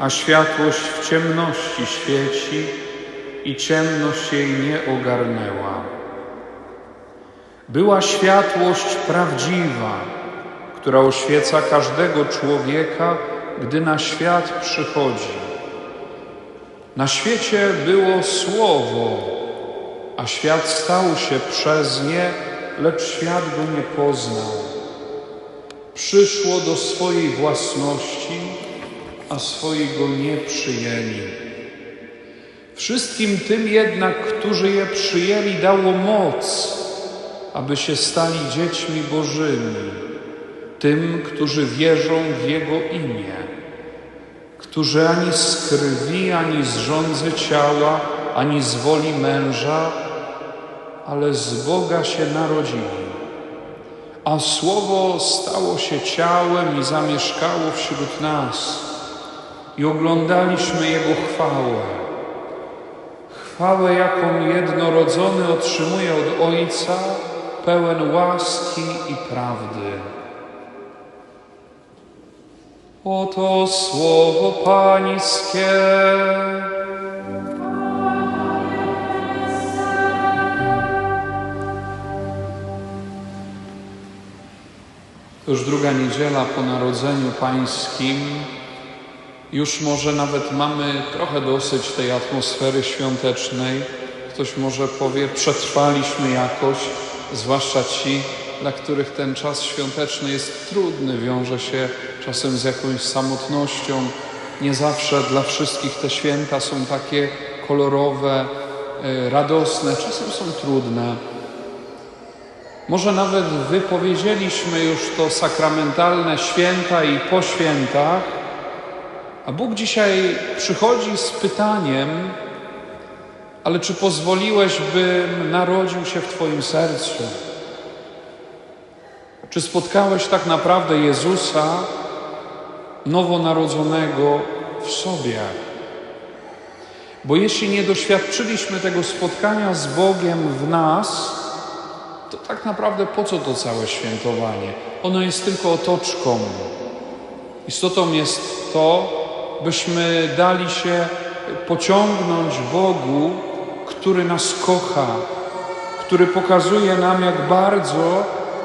a światłość w ciemności świeci i ciemność jej nie ogarnęła. Była światłość prawdziwa, która oświeca każdego człowieka, gdy na świat przychodzi. Na świecie było Słowo, a świat stał się przez nie, lecz świat go nie poznał. Przyszło do swojej własności, a swoi go nie przyjęli. Wszystkim tym jednak, którzy je przyjęli, dało moc, aby się stali dziećmi Bożymi, tym, którzy wierzą w Jego imię, którzy ani z krwi, ani z rządzy ciała, ani z woli męża, ale z Boga się narodzili. A Słowo stało się ciałem i zamieszkało wśród nas i oglądaliśmy Jego chwałę. Chwałę, jaką jednorodzony otrzymuje od Ojca, pełen łaski i prawdy. Oto słowo Pańskie. To już druga niedziela po Narodzeniu Pańskim. Już może nawet mamy trochę dosyć tej atmosfery świątecznej. Ktoś może powie, przetrwaliśmy jakoś, zwłaszcza ci, dla których ten czas świąteczny jest trudny, wiąże się czasem z jakąś samotnością. Nie zawsze dla wszystkich te święta są takie kolorowe, e, radosne, czasem są trudne. Może nawet wypowiedzieliśmy już to sakramentalne święta i po świętach, a Bóg dzisiaj przychodzi z pytaniem, ale czy pozwoliłeś, bym narodził się w Twoim sercu? Czy spotkałeś tak naprawdę Jezusa nowonarodzonego w sobie? Bo jeśli nie doświadczyliśmy tego spotkania z Bogiem w nas, to tak naprawdę po co to całe świętowanie? Ono jest tylko otoczką. Istotą jest to, byśmy dali się pociągnąć Bogu, który nas kocha, który pokazuje nam, jak bardzo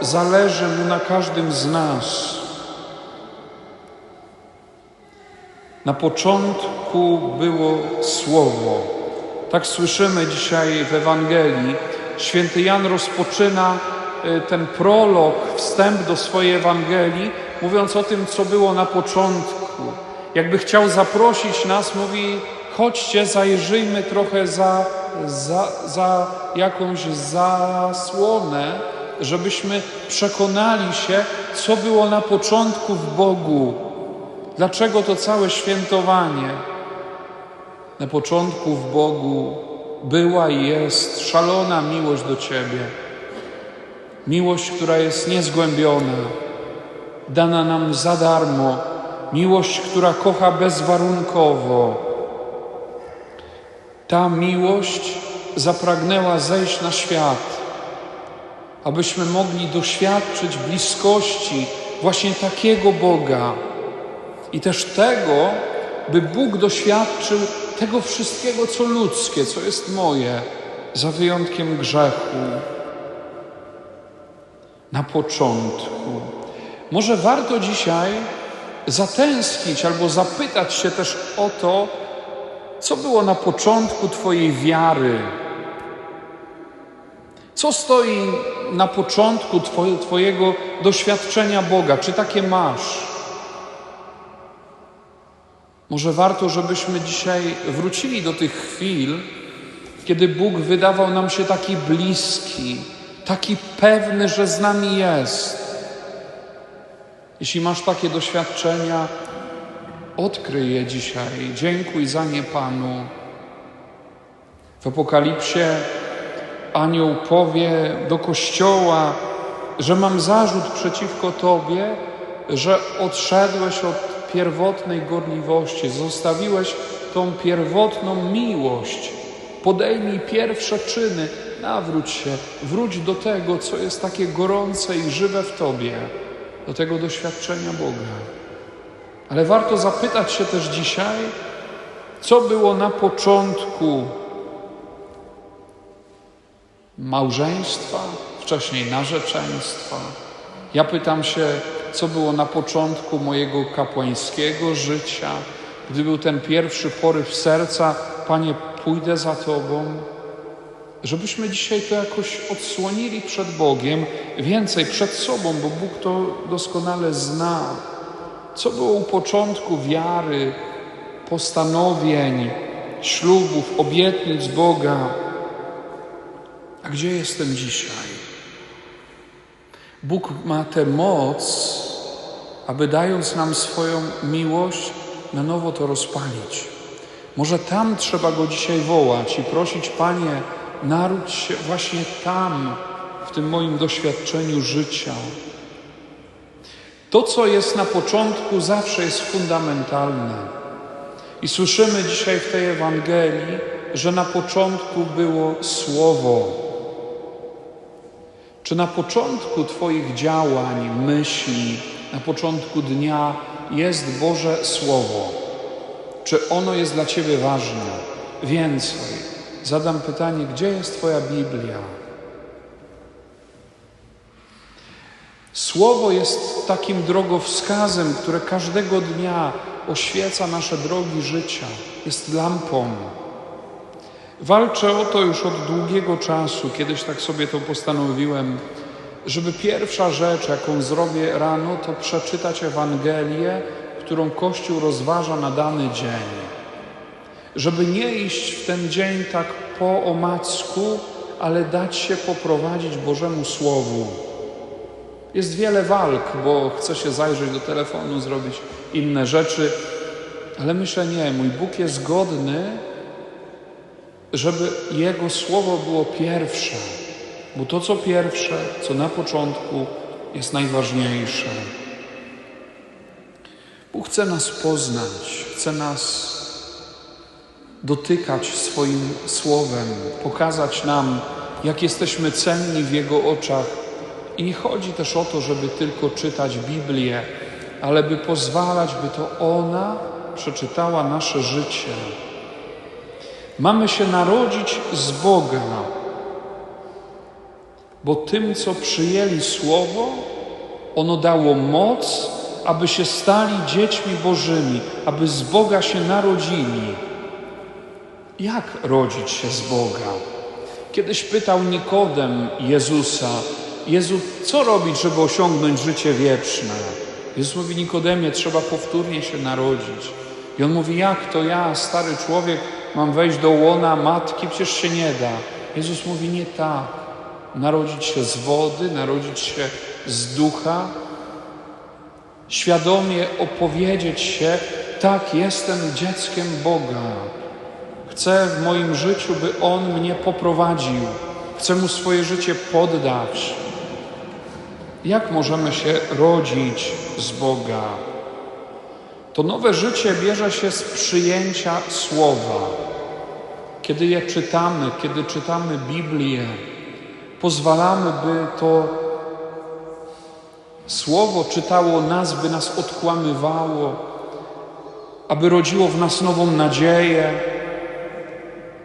zależy Mu na każdym z nas. Na początku było Słowo. Tak słyszymy dzisiaj w Ewangelii. Święty Jan rozpoczyna y, ten prolog, wstęp do swojej Ewangelii, mówiąc o tym, co było na początku. Jakby chciał zaprosić nas, mówi: chodźcie, zajrzyjmy trochę za, za, za jakąś zasłonę, żebyśmy przekonali się, co było na początku w Bogu. Dlaczego to całe świętowanie? Na początku w Bogu była i jest szalona miłość do Ciebie. Miłość, która jest niezgłębiona, dana nam za darmo. Miłość, która kocha bezwarunkowo. Ta miłość zapragnęła zejść na świat, abyśmy mogli doświadczyć bliskości właśnie takiego Boga i też tego, by Bóg doświadczył tego wszystkiego, co ludzkie, co jest moje, za wyjątkiem grzechu. Na początku. Może warto dzisiaj zatęsknić albo zapytać się też o to, co było na początku Twojej wiary. Co stoi na początku twoje, Twojego doświadczenia Boga? Czy takie masz? Może warto, żebyśmy dzisiaj wrócili do tych chwil, kiedy Bóg wydawał nam się taki bliski, taki pewny, że z nami jest. Jeśli masz takie doświadczenia, Odkryj je dzisiaj. Dziękuj za nie Panu. W Apokalipsie anioł powie do Kościoła, że mam zarzut przeciwko Tobie, że odszedłeś od pierwotnej gorliwości, zostawiłeś tą pierwotną miłość. Podejmij pierwsze czyny, nawróć się, wróć do tego, co jest takie gorące i żywe w Tobie, do tego doświadczenia Boga. Ale warto zapytać się też dzisiaj, co było na początku małżeństwa, wcześniej narzeczeństwa. Ja pytam się, co było na początku mojego kapłańskiego życia, gdy był ten pierwszy poryw serca, Panie, pójdę za Tobą. Żebyśmy dzisiaj to jakoś odsłonili przed Bogiem, więcej przed sobą, bo Bóg to doskonale zna. Co było u początku wiary, postanowień, ślubów, obietnic Boga, a gdzie jestem dzisiaj? Bóg ma tę moc, aby dając nam swoją miłość, na nowo to rozpalić. Może tam trzeba go dzisiaj wołać i prosić, Panie, naródź się właśnie tam, w tym moim doświadczeniu życia. To, co jest na początku, zawsze jest fundamentalne. I słyszymy dzisiaj w tej Ewangelii, że na początku było Słowo. Czy na początku Twoich działań, myśli, na początku dnia jest Boże Słowo? Czy ono jest dla Ciebie ważne? Więcej, zadam pytanie, gdzie jest Twoja Biblia? Słowo jest takim drogowskazem, które każdego dnia oświeca nasze drogi życia, jest lampą. Walczę o to już od długiego czasu. Kiedyś tak sobie to postanowiłem, żeby pierwsza rzecz, jaką zrobię rano, to przeczytać Ewangelię, którą Kościół rozważa na dany dzień. Żeby nie iść w ten dzień tak po omacku, ale dać się poprowadzić Bożemu Słowu. Jest wiele walk, bo chce się zajrzeć do telefonu, zrobić inne rzeczy, ale myślę nie, mój Bóg jest godny żeby Jego słowo było pierwsze, bo to, co pierwsze, co na początku, jest najważniejsze. Bóg chce nas poznać, chce nas dotykać swoim słowem, pokazać nam, jak jesteśmy cenni w Jego oczach. I nie chodzi też o to, żeby tylko czytać Biblię, ale by pozwalać, by to ona przeczytała nasze życie Mamy się narodzić z Boga, bo tym, co przyjęli Słowo, ono dało moc, aby się stali dziećmi Bożymi, aby z Boga się narodzili. Jak rodzić się z Boga? Kiedyś pytał Nikodem Jezusa, Jezu, co robić, żeby osiągnąć życie wieczne? Jezus mówi, Nikodemie, trzeba powtórnie się narodzić. I on mówi, jak to ja, stary człowiek, mam wejść do łona matki, przecież się nie da. Jezus mówi nie tak. Narodzić się z wody, narodzić się z ducha, świadomie opowiedzieć się, tak, jestem dzieckiem Boga. Chcę w moim życiu, by On mnie poprowadził. Chcę Mu swoje życie poddać. Jak możemy się rodzić z Boga? To nowe życie bierze się z przyjęcia słowa. Kiedy je czytamy, kiedy czytamy Biblię, pozwalamy, by to słowo czytało nas, by nas odkłamywało, aby rodziło w nas nową nadzieję.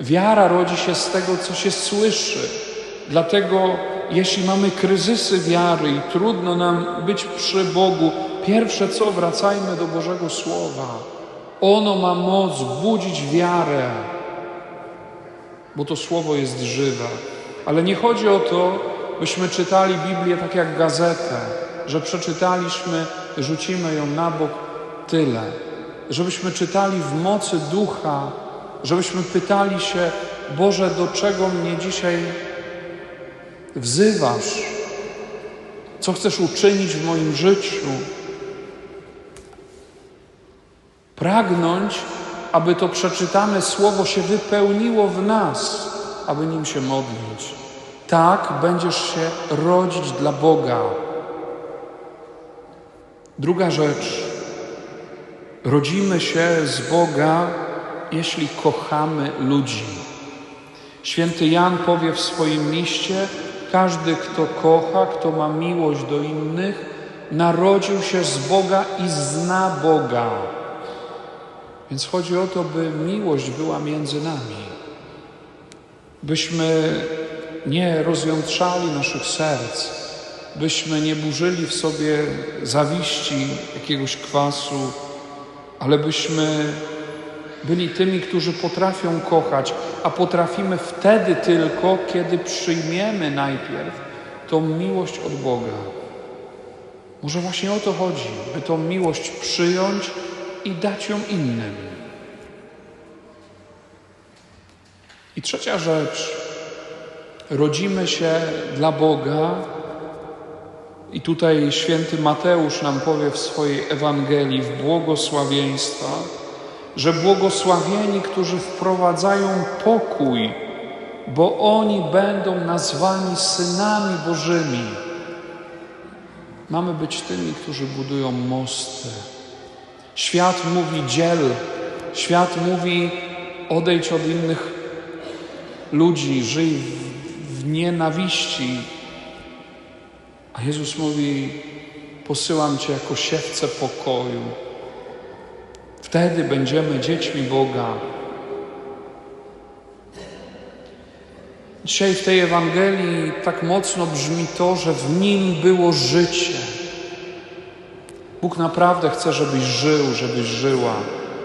Wiara rodzi się z tego, co się słyszy. Dlatego, jeśli mamy kryzysy wiary i trudno nam być przy Bogu, Pierwsze co, wracajmy do Bożego Słowa. Ono ma moc budzić wiarę, bo to Słowo jest żywe. Ale nie chodzi o to, byśmy czytali Biblię tak jak gazetę, że przeczytaliśmy, rzucimy ją na bok, tyle. Żebyśmy czytali w mocy ducha, żebyśmy pytali się, Boże, do czego mnie dzisiaj wzywasz? Co chcesz uczynić w moim życiu? pragnąć, aby to przeczytane słowo się wypełniło w nas, aby nim się modlić. Tak będziesz się rodzić dla Boga. Druga rzecz. Rodzimy się z Boga, jeśli kochamy ludzi. Święty Jan powie w swoim liście: Każdy, kto kocha, kto ma miłość do innych, narodził się z Boga i zna Boga. Więc chodzi o to, by miłość była między nami, byśmy nie rozjątrzali naszych serc, byśmy nie burzyli w sobie zawiści, jakiegoś kwasu, ale byśmy byli tymi, którzy potrafią kochać, a potrafimy wtedy tylko, kiedy przyjmiemy najpierw tą miłość od Boga. Może właśnie o to chodzi, by tą miłość przyjąć i dać ją innym. I trzecia rzecz. Rodzimy się dla Boga, i tutaj święty Mateusz nam powie w swojej Ewangelii, w błogosławieństwach, że błogosławieni, którzy wprowadzają pokój, bo oni będą nazwani synami Bożymi. Mamy być tymi, którzy budują mosty. Świat mówi dziel, świat mówi odejdź od innych ludzi, żyj w, nienawiści. A Jezus mówi: Posyłam Cię jako siewcę pokoju. Wtedy będziemy dziećmi Boga. Dzisiaj w tej Ewangelii tak mocno brzmi to, że w nim było życie. Bóg naprawdę chce, żebyś żył, żebyś żyła.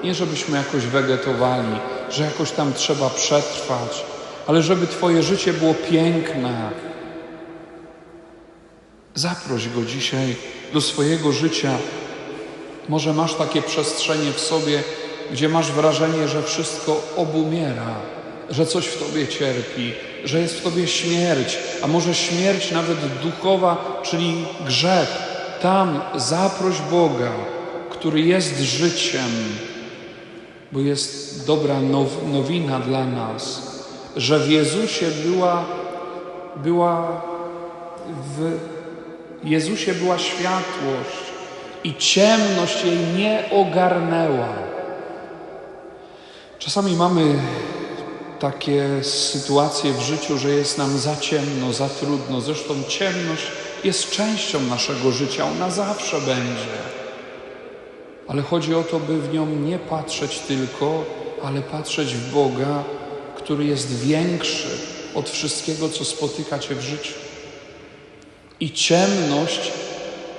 Nie żebyśmy jakoś wegetowali, że jakoś tam trzeba przetrwać, ale żeby Twoje życie było piękne. Zaproś Go dzisiaj do swojego życia. Może masz takie przestrzenie w sobie, gdzie masz wrażenie, że wszystko obumiera, że coś w Tobie cierpi, że jest w Tobie śmierć, a może śmierć nawet duchowa, czyli grzech. Tam zaproś Boga, który jest życiem, bo jest dobra now, nowina dla nas, że w Jezusie była, była w Jezusie była światłość i ciemność jej nie ogarnęła. Czasami mamy takie sytuacje w życiu, że jest nam za ciemno, za trudno. Zresztą ciemność jest częścią naszego życia, ona zawsze będzie. Ale chodzi o to, by w nią nie patrzeć tylko, ale patrzeć w Boga, który jest większy od wszystkiego, co spotyka Cię w życiu. I ciemność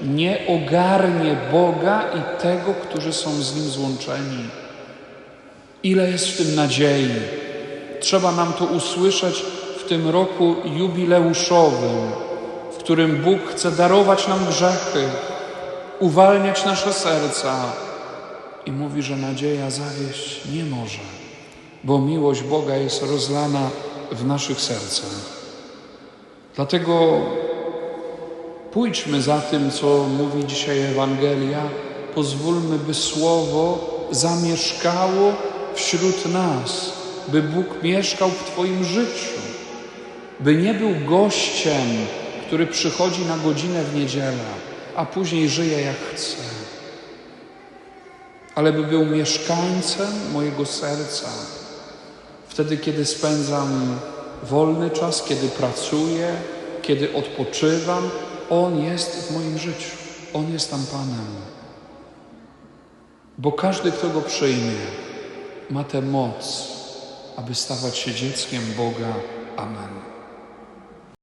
nie ogarnie Boga i tego, którzy są z Nim złączeni. Ile jest w tym nadziei? Trzeba nam to usłyszeć w tym roku jubileuszowym, w którym Bóg chce darować nam grzechy, uwalniać nasze serca i mówi, że nadzieja zawieść nie może, bo miłość Boga jest rozlana w naszych sercach. Dlatego pójdźmy za tym, co mówi dzisiaj Ewangelia, pozwólmy, by Słowo zamieszkało wśród nas, by Bóg mieszkał w Twoim życiu, by nie był gościem, który przychodzi na godzinę w niedzielę, a później żyje jak chce, ale by był mieszkańcem mojego serca. Wtedy, kiedy spędzam wolny czas, kiedy pracuję, kiedy odpoczywam, On jest w moim życiu. On jest tam Panem. Bo każdy, kto Go przyjmie, ma tę moc, aby stawać się dzieckiem Boga. Amen.